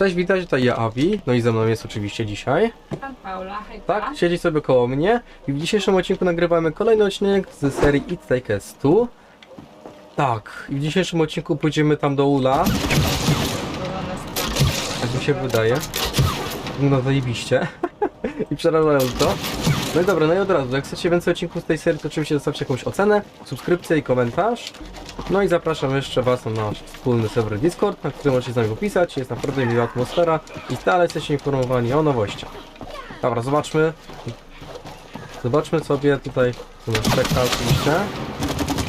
Cześć, witajcie, tutaj ja Avi, no i ze mną jest oczywiście dzisiaj. Pan Paula, hejka. Tak, siedzi sobie koło mnie i w dzisiejszym odcinku nagrywamy kolejny odcinek z serii It Take Us 2. Tak, i w dzisiejszym odcinku pójdziemy tam do Ula, tak mi się wydaje. No zajebiście. I przerażająco. No i dobra, no i od razu, jak chcecie więcej odcinków z tej serii, to oczywiście zostawcie jakąś ocenę, subskrypcję i komentarz. No i zapraszam jeszcze Was na nasz wspólny serwer Discord, na którym możecie z nami popisać. Jest naprawdę miła atmosfera i stale jesteście informowani o nowościach. Dobra, zobaczmy. Zobaczmy sobie tutaj, co nas czeka oczywiście.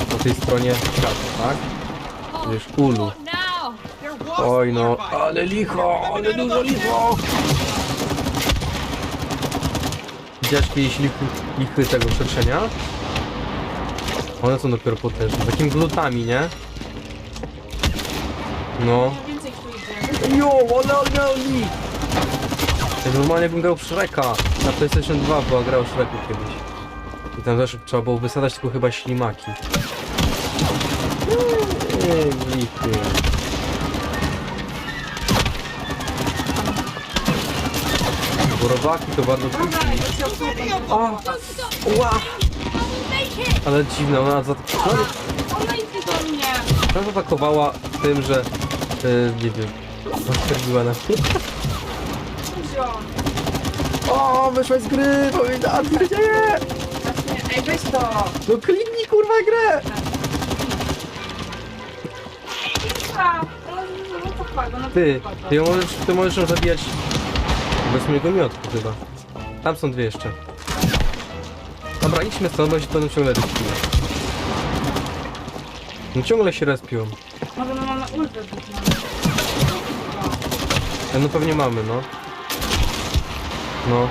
Po tej stronie świata, tak? Już Ulu. Oj no, ale licho, ale dużo licho! Kiedyś lichy, lichy tego przetrzenia? One są dopiero potężne, takim glutami, nie? No. Jo, oni! Ja normalnie bym grał w Shreka. Na PlayStation 2 była gra o Shreku kiedyś. I tam też trzeba było wysadzać tylko chyba ślimaki. Eee, lichy. Robaki to bardzo się. O! Ła! Ale dziwne, ona za... Ona idzie do mnie. Ona zaatakowała tym, że... Yy, nie wiem... Oskarżyła nas. Dużo. O, wyszłaś z gry! Powinna, nie! Właśnie, ej, weź to. No kliknij kurwa grę! No no Ty, ty, możesz, ty możesz ją zabijać bez mojego miotku chyba. Tam są dwie jeszcze. Dobra, idźmy stąd, bo się będą ciągle respiły. No ciągle się respią. Może my mamy ultę być E, No pewnie mamy, no. No.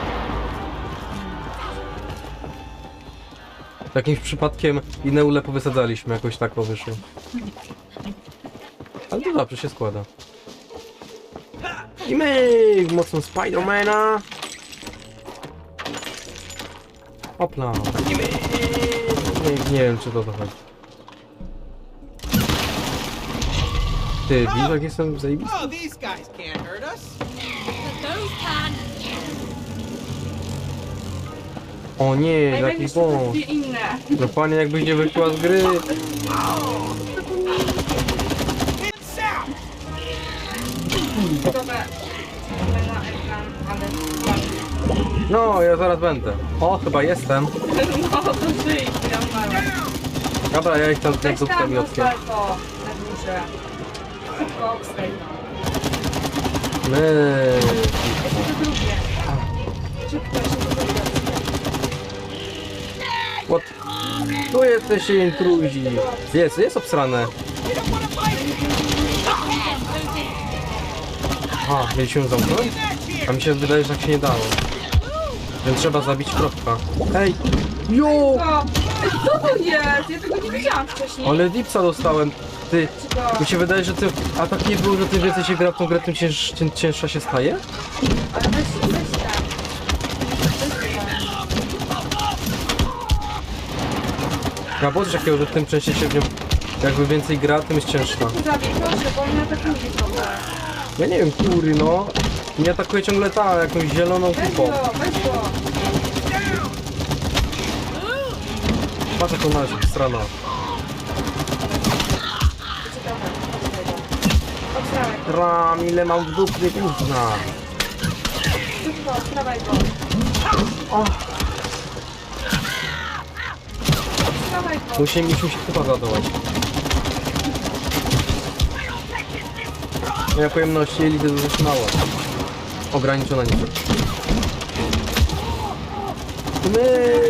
Jakimś przypadkiem inne ule powysadzaliśmy, jakoś tak o wyszło. Ale to dobrze się składa. I my mocno Spidermana. Opla. I my. Nie, nie wiem czy to to chodzi. Ty, widzisz jak jestem zajebisty? Oh, these guys can't hurt us. O nie, jaki inne. No panie jakbyś nie wyszła z gry. Gotowe. Mamy na ekran, ale... No, ja zaraz będę. O, chyba jestem. No, to żyj, ja. Dobra, ja ich tam Weź z tam, miotkiem. rozwal to na górze. Szybko, obstaj to. My. To drugie. Szybko. What? Tu jesteście intruzi. Jest, jest obsrane. A, mieliśmy ją zamknąć? A mi się wydaje, że tak się nie dało. Więc trzeba zabić kropka. Ej! Jo! Ej, co to jest? Ja tego nie widziałam wcześniej. Ale dipsa dostałem. Ty, mi się wydaje, że ty, a tak nie było, że tym więcej się gra w tą grę, tym cięż, cięższa się staje? Ale weź, weź tak. Weź tak. Ja było coś takiego, że tym częściej się w nią jakby więcej gra, tym jest cięższa. Proszę, bo atakuje trochę. Ja nie wiem, kury no. Mnie atakuje ciągle ta, jakąś zieloną kupą. Patrz jaką na strona. Jeszcze trochę. Obstawaj go. Ram, ile mam w dupie gówna. O, musi mi się chyba zadołać. Moja pojemność jej liczby zaczynała. Ograniczona nieco. My.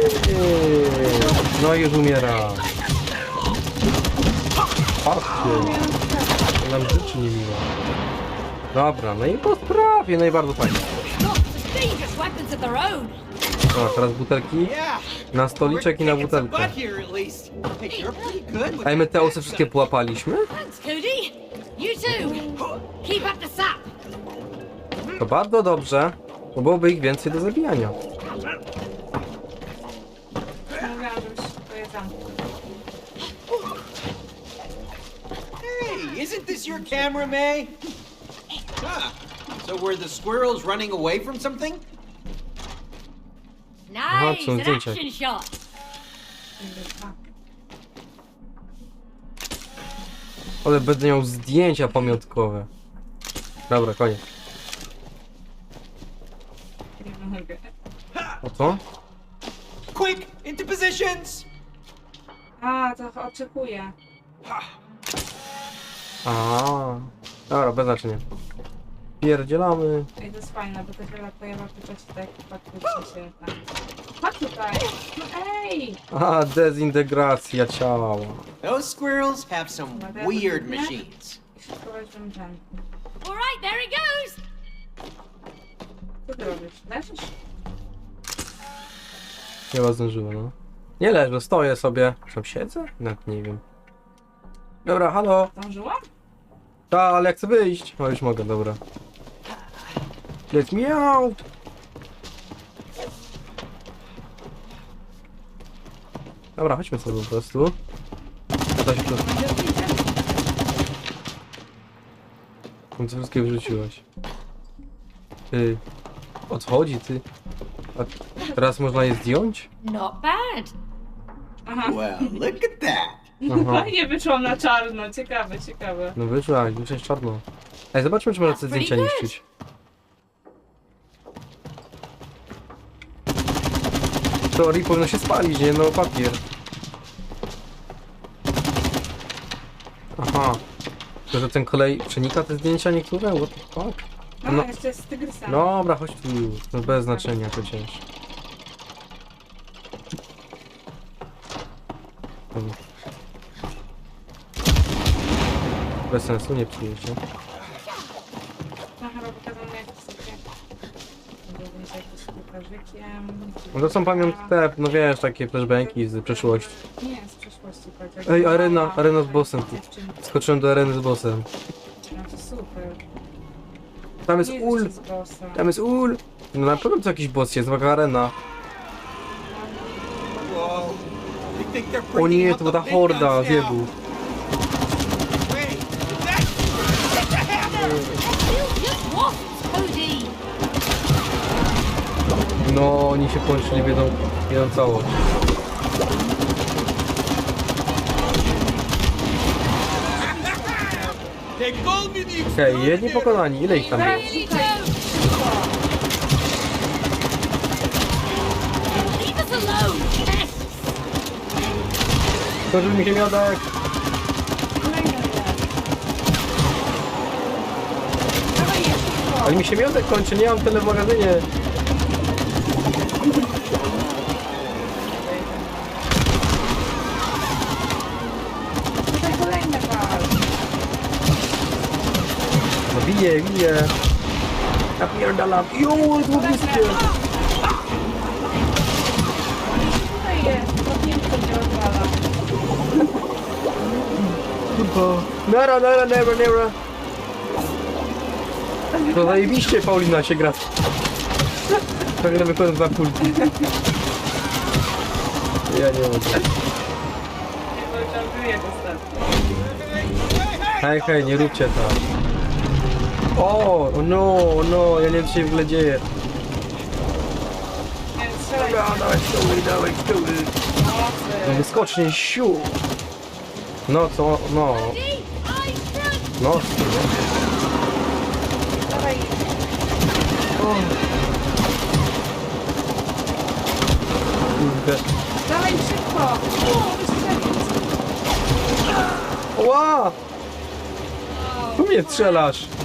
No i już umiera. Patrzcie. Nam życzy niemiła. Dobra, no i po sprawie, no i bardzo fajnie. O, teraz butelki na stoliczek i na butelkę. Ej, my te osy wszystkie połapaliśmy? Thanks, Cody. You too. Keep up the sap. To bardzo dobrze, bo byłoby ich więcej do zabijania. Mówiłam, żebyś to. Hey, isn't this your camera, May? Ah, So were the squirrels running away from something? Nice, są an zdjęcia. action shot. Ale będę miał zdjęcia pamiątkowe. Dobra, koniec. nie mogę. O co? Quick, into positions! A, to oczekuję. A, Dobra, bez znaczenia. Pierdzielamy. Ej, to jest fajne, bo ta gra pojawia tylko ci tak faktycznie się. Chodź tutaj! No ej! A, dezintegracja ciała. Those squirrels have some weird machines. I wszystko weźmiemy ten. All right, there he goes. Co ty robisz? Leżysz? Chyba zdążyłem, no. Nie leżę, stoję sobie. Tam siedzę? Nawet nie wiem. Dobra, halo. Zdążyłam? Ta, ale jak chcę wyjść. O, już mogę, dobra. Let me out! Dobra, chodźmy sobie po prostu. To się? Tam co wszystkie wyrzuciłaś. Ty... O co chodzi, ty? A teraz można je zdjąć? Not bad. Aha. Well, look at that. Aha. Fajnie wyszłam na czarno. Ciekawe, ciekawe. No wyszłaś, wyszłaś czarno. Ej, zobaczmy, czy można te zdjęcia good. niszczyć. W teorii powinno się spalić, nie? No papier. Aha. To, że ten kolej przenika te zdjęcia niektóre? What the fuck? No, No. jeszcze jest z tygrysem. Dobra, chodź tu. No bez znaczenia przecież. Dobra. Bez sensu, nie przyjecie. No chyba pokazał mi jak sobie... Będzie jakimś kukarzykiem. No to są pamiątki te, no wiesz, takie flashbacki z przeszłości. Nie, z chociaż. Ej, arena, arena z bossem. dziewczynki. Skoczyłem do areny z bossem. No to super. Tam jest ul, jeszcze z bossem. tam jest ul. No na pewno to jakiś boss jest, taka arena. Whoa. They think they're O bringing nie, out to the była ta big horda guns now. zjebów. Wait, is that... Get the hammer! You just wasps, Cody. No, oni się połączyli w jedną, w jedną całość. They called me the Okej, jedni pokonani, ile ich tam było? Skończył mi się miodek. Ale mi się miodek kończy, nie mam tyle w magazynie. Tutaj kolejne wal. No bije, bije. Napierdalam. Jo, to. To się rozwala. Kurwa. Nara, nara, nara, nara. To zajebiście Paulina się gra. Tak gramy wykonać dwa kulki. Ja nie mogę. Hej, hej, nie róbcie tak. O, o no, no, ja nie wiem co się w ogóle dzieje. Dobra, dawaj stoły, dawaj stoły. No wyskocznie, siu. No co, no, no, Dawaj. kurde. Szybko. Ła! Tu mnie strzelasz.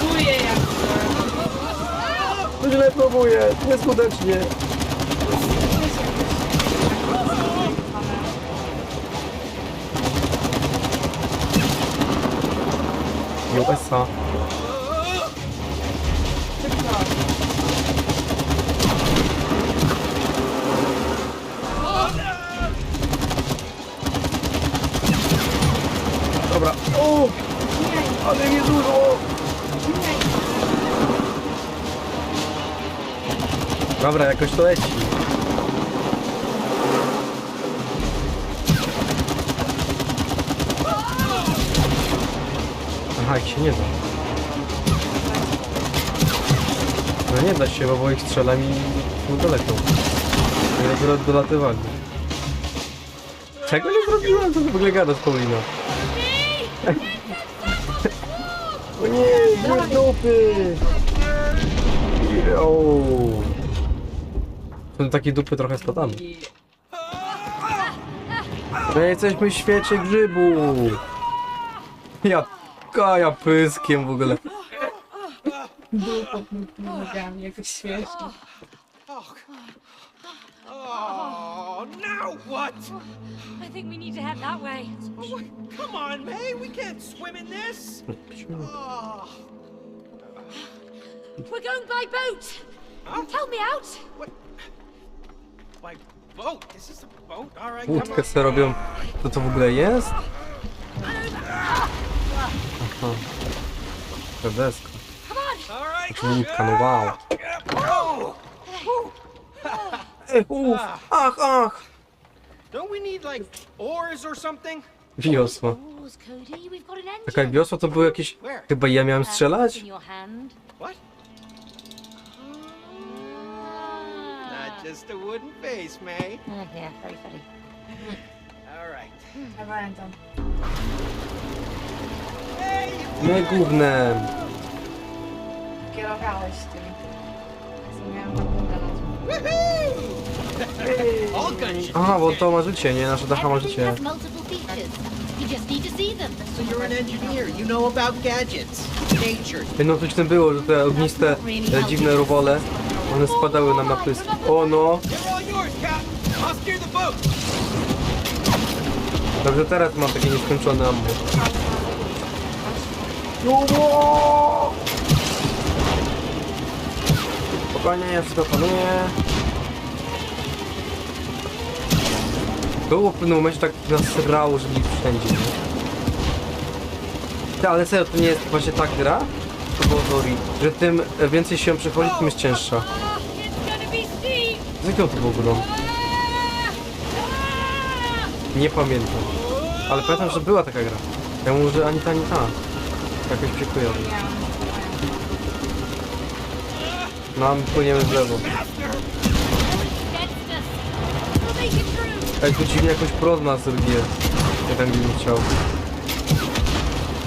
Próbuję jak To źle próbuję, nieskutecznie. USA. Dobra. O! Ale nie dużo! Dobra, jakoś to leci. Aha, jak się nie da. No nie da się, bo bo ich strzelam i są daleko. Dopiero dolatywali. Czego nie zrobiłem? Co ty w ogóle gadasz, Paulina? O nie, nie dupy! Jo. Są takie dupy trochę spadamy. My jesteśmy w świecie grzybu! Ja kaja pyskiem w ogóle. dół pod nogami, jakoś śmiesznie. Oh. Now what? I think we need to head that way. Oh? Come on, May. We can't swim in this. Oh, We're going by boat. Huh? Tell me out. what? By boat? This is a boat? All right, come Łódkę on. sobie robią. Co to w ogóle jest? Aha. To deska. Come on. All right. Czy łódka, no wow. Ech, uf, ach, ach! don't we need like oars or something? Wiosło. Oars, Cody. We've got an engine. Taka wiosła to były jakieś... Chyba ja miałem strzelać? What? Just a wooden face, May. Uh, yeah, very funny. All right. Hey, you Nie gównem. Kierowałeś tym. Co miałem harpunę na Woohoo! All gunship. Aha, bo to ma życie, nie? Nasza dacha ma Everything życie. has multiple features. You just need to see them. So you're an engineer. You know about gadgets, nature. No coś w tym było, że te ogniste, e, dziwne rowole, one spadały nam na pysk. O no! Dobrze, teraz mam takie nieskończone ammo. Spokojnie, ja wszystko panuję. Było w pewnym momencie tak nasrało, że byli wszędzie? Ty, ale serio, to nie jest właśnie tak gra? To było że tym więcej się przechodzi, tym jest cięższa. Z jakiego to było grą? Nie pamiętam. Ale pamiętam, że była taka gra. Ja mówię, że ani ta, ani ta. Jakoś się. No, my płyniemy w lewo. Ej, tu dziwnie jakoś prąd nas zrobię. Ja tam bym chciał.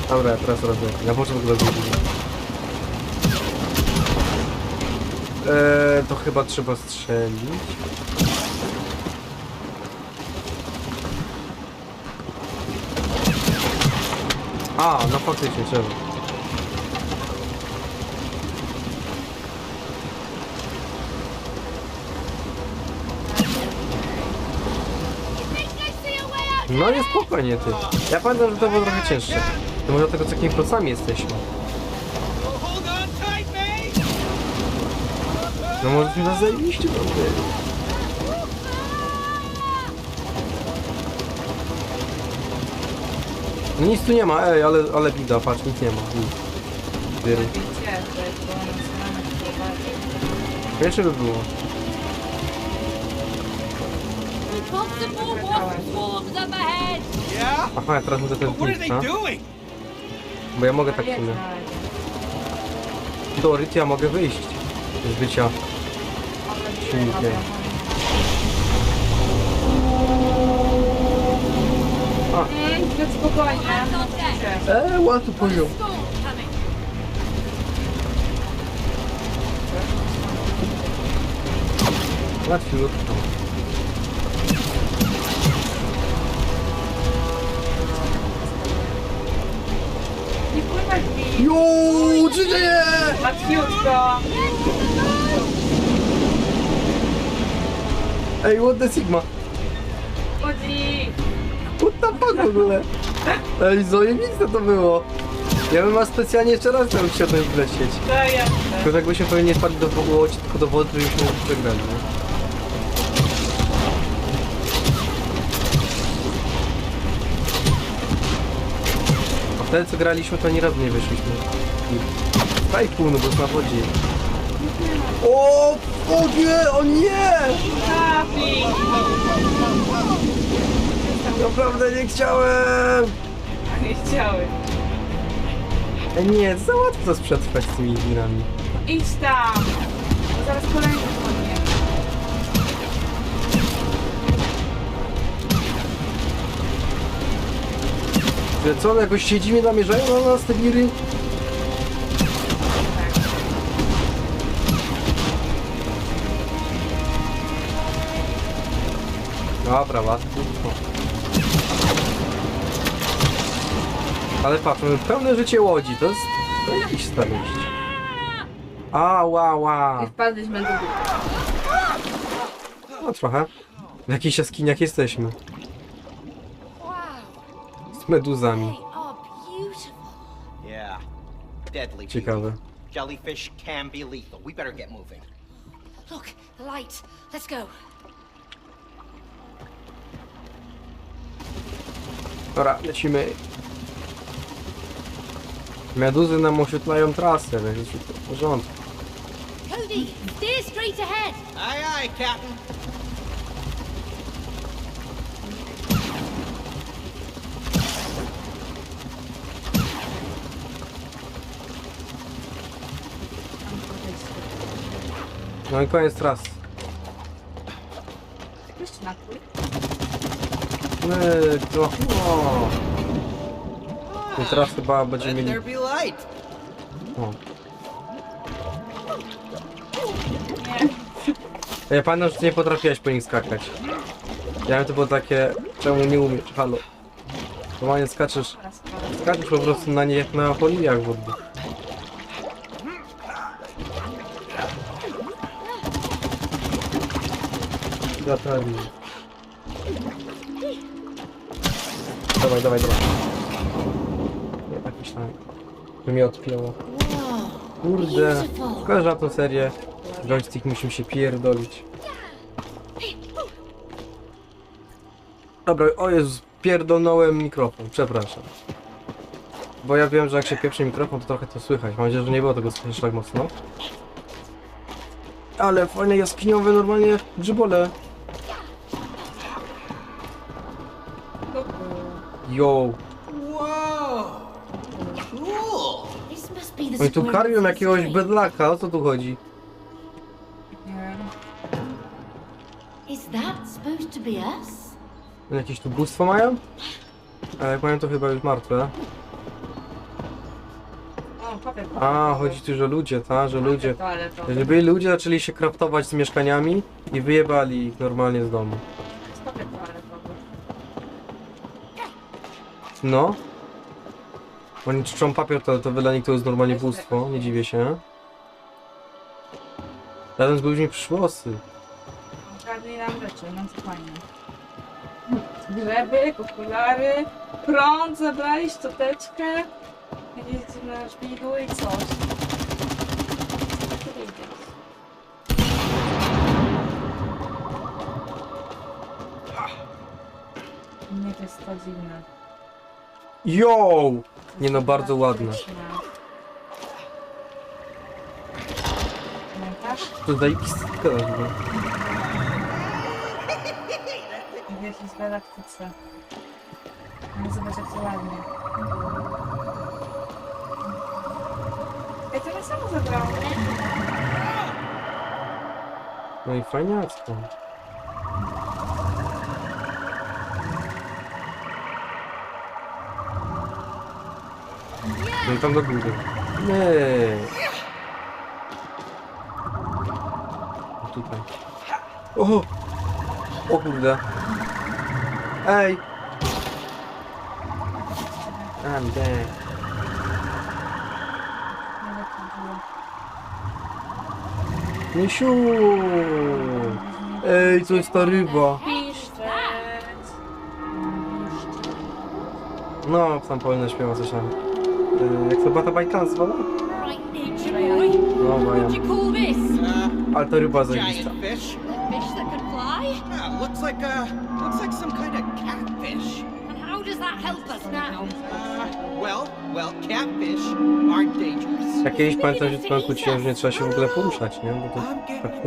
Dobra, teraz robię. Na początku robię. Eee, to chyba trzeba strzelić. A, no faktycznie trzeba. No nie spokojnie ty. Ja pamiętam, że to było trochę cięższe. To może dlatego co jakimi procami jesteśmy. Oh, hold on tight, May. No może mi nas zajebiście dobry. No nic tu nie ma, ej, ale, ale bida, patrz, nic nie ma. Nic. Dyry. Wiecie, by było. We've got some more wasp swarms up ahead. Yeah. Aha, ja teraz muszę But what are punkt, they no? doing? Bo ja mogę tak w sumie. Do Ryty ja mogę wyjść z bycia. Silnikiem. Mm, to spokojnie. Eee, łatwy poziom. Łatwiutko. Nie pływać mi. Juuu, czy nie? Łatwiutko. Ej, what the sigma? Chodzi. What the fuck w ogóle? Ej, zajebiste to było. Ja bym was specjalnie jeszcze raz chciał wsiadnąć w lecieć. To ja. Tylko że jakbyśmy pewnie nie spadli do łodzi, tylko do wody, byśmy przegrali, nie? A wtedy co graliśmy, to ani razu nie wyszliśmy. Daj pół, no bo jest na wodzie. O, o nie, o nie! Naprawdę nie chciałem! Nie chciały. Ej, nie, za łatwo to przetrwać z tymi wirami. idź tam! Bo zaraz kolejny wpadnie. Że co, jakoś siedzimy, namierzają na nas te giry? Dobra, łatwo. Ale patrz, pełne życie łodzi, to jest... To jakiś starość. A, ła, ła. I wpadliśmy do góry. No trochę. W jakichś jaskiniach jesteśmy. Z meduzami. Yeah. Deadly. Ciekawe. Jellyfish can be lethal. We better get moving. Look, the light. Let's go. Dobra, lecimy. Meduzy nam oświetlają trasę, więc jest wszystko w porządku. Cody, steer straight ahead. Aye, aye, Captain. No i koniec trasy. Jeszcze na twój. My, to... O. I teraz chyba będziemy Let mieli... light. O. Ja pamiętam, że ty nie potrafiłaś po nich skakać. Ja wiem, to było takie... Czemu nie umiesz? Halo. Normalnie skaczesz... Skaczesz po prostu na nie jak na poliach wodnych. Zatarli. Dawaj, dawaj, dawaj. By mnie odpięło. Kurde. Beautiful. Kojarzysz tą serię? Joystick musimy się pierdolić. Dobra, o Jezus, pierdolnąłem mikrofon, przepraszam. Bo ja wiem, że jak się pieprzy mikrofon, to trochę to słychać. Mam nadzieję, że nie było tego słychać tak mocno. Ale fajne jaskiniowe, normalnie grzybole. Yo, The oni tu karmią jakiegoś bedlaka, o co tu chodzi? Is that supposed to be us? Oni Jakieś tu bóstwo mają? A jak mają to chyba już martwe. O, papier. A, chodzi tu, że ludzie, ta, że ludzie. Toaletowy. Że byli ludzie, zaczęli się kraftować z mieszkaniami i wyjebali ich normalnie z domu. Jest papier toaletowy. No. Oni czczą papier, to, to dla nich to jest normalnie bóstwo, nie dziwię się. Razem z ludźmi przyszły osy. Kradli nam rzeczy, no co fajnie. Greby, okulary, prąd zabrali, szczoteczkę, jakieś dziwne szpidły i coś. Nie, to jest to dziwne. Yo! Nie no, bardzo ładne. Pamiętasz? To gadasz, bo. W jakiejś galaktyce. No zobacz jak to ładnie. Ej, to mnie samo zabrało. No i fajniacko. No tam do góry. Nie. O, tutaj. O! O kurde. Ej! I'm dead. Misiu! Ej, co jest ta ryba? No, tam Paulina śpiewa coś tam. Jak to była ta bajka nazwana? Right, nature boy. No, call this? Uh, Ale to ryba zajebista. giant fish. Fish that can fly? Yeah, looks like a looks like some kind of catfish. And how does that help us now? Uh, well, well, catfish aren't dangerous. Ja kiedyś pamiętam, że tylko kłóciłem, że nie trzeba się w ogóle poruszać, nie? Bo to tak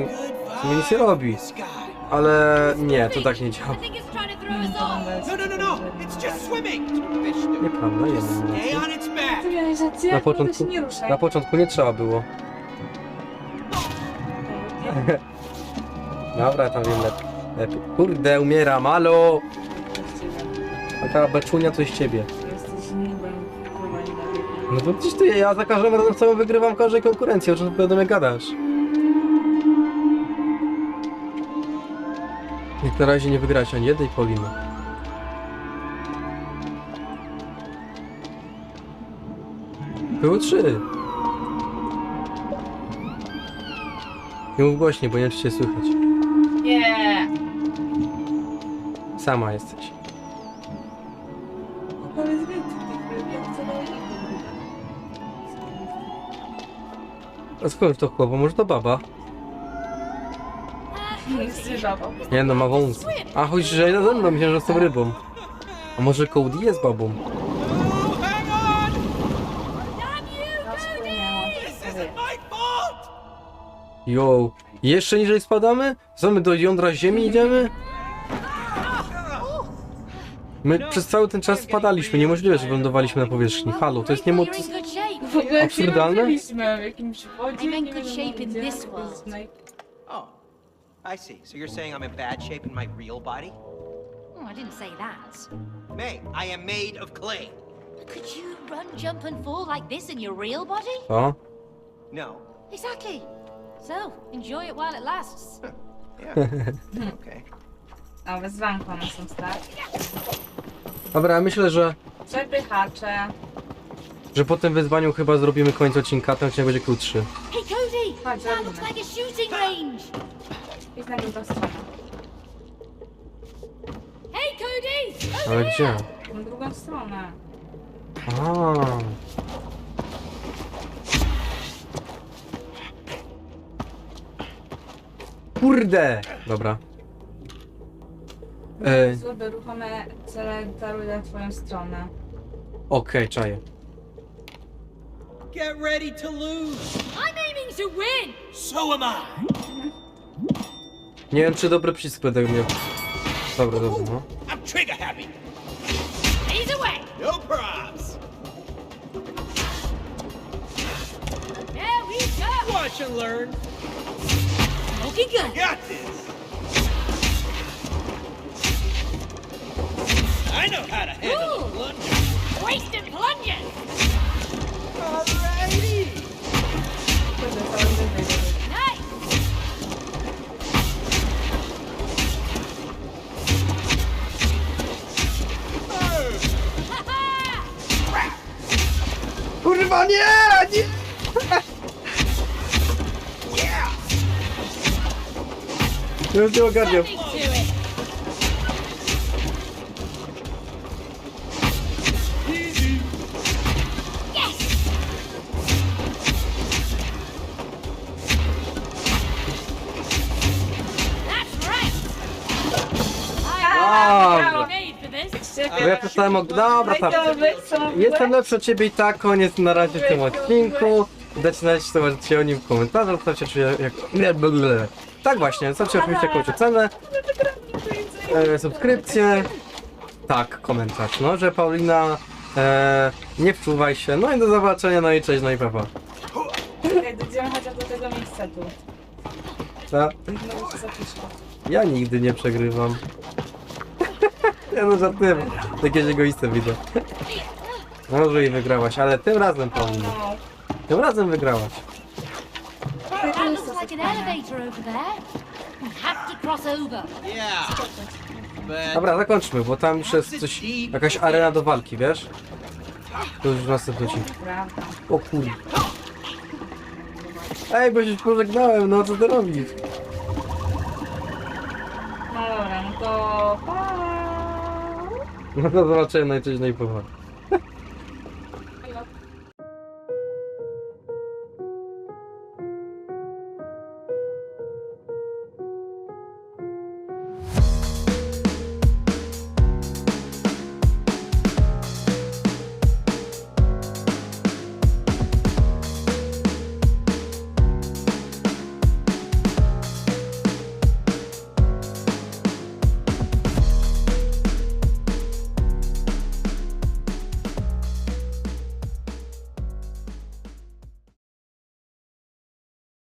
nie, nic nie robi. Ale nie, to tak nie działa. No, no, no, no! It's just swimming. Fish do. Nieprawda, stay on its back. Na początku, się nie ruszaj. na początku nie trzeba było. Dobra, tam wiem lepiej. lepiej. Kurde, umieram, alo! z ciebie. A ta beczunia coś ciebie. Jesteś niebem, kurwa, nie da biegu. No to przecież ty, ja za każdym razem całą wygrywam każdej konkurencji, o czym ty do mnie gadasz? Jak na razie nie wygrać ani jednej Poliny. Było trzy. Nie mów głośniej, bo nie wiem, czy cię słychać. Nie! Sama jesteś. Powiedz więcej tych ja chcę dalej A skąd to chłopo? Może to baba? Nie no, ma wąsy. A chodź, że ze mną, myślałem, że z tą rybą. A może Cody jest babą? Yo, jeszcze niżej spadamy? Co my do jądra ziemi idziemy? My przez cały ten czas spadaliśmy, niemożliwe, że wylądowaliśmy na powierzchni. Halo, to jest niemożliwe. W ogóle Absurdalne? w jakimś wodzie, I'm in nie good wiem, shape in gdzie, this to world. I see. So you're saying I'm in bad shape in my real body? Oh, I didn't say that. May, I am made of clay. Could you run, jump, and fall like this in your real body? O, No. Exactly. So, enjoy it while it lasts. Yeah. okay. A, wezwanko one są, tak? dobra, myślę, że, Przepychacze. że po tym wyzwaniu chyba zrobimy koniec odcinka, ten odcinek będzie krótszy. Hey, Cody! Chodź, That looks like a shooting range. Idź na drugą stronę. Hey, Cody! Over Ale here. gdzie? Na drugą stronę. A. Kurde! Dobra. E, Złote ruchome cele daruję w twoją stronę. Okej, czaję. Get ready to lose. I'm aiming to win. So am I. Nie wiem, czy dobry przycisk będę miał. Dobra, dobra, no. I'm trigger happy. He's away. No props. There we go. Watch and learn. Looking good. Got this. I know how to handle Ooh. a plunger. Już nie ogarniam. Dobra. Bo ja przestałem og... Dobra, tak. Jestem lepszy od ciebie i tak, koniec na razie w tym odcinku. Dajcie znać, co możecie o nim w komentarzach, zostawcie czy jak... Nie, blablabla. Tak właśnie, zostawcie oczywiście jakąś ocenę, e, subskrypcję, tak, komentarz, no, że Paulina, e, nie wczuwaj się, no i do zobaczenia, no i cześć, no i papa. Czekaj, dojdziemy chociaż do tego miejsca tu. Ta, No już zapiszę. ja nigdy nie przegrywam. ja no żartuję, jakieś egoiste widzę. Może i wygrałaś, ale tym razem Paulina, No. tym razem wygrałaś. Like an elevator over there. We have to cross over. Yeah. But Dobra, zakończmy, bo tam już jest coś, jakaś arena do walki, wiesz? To już w następnym odcinku. Prawda. O kurde. Ej, bo się pożegnałem, no co ty robisz? No dobra, no to... Pa! No to zobaczymy, no i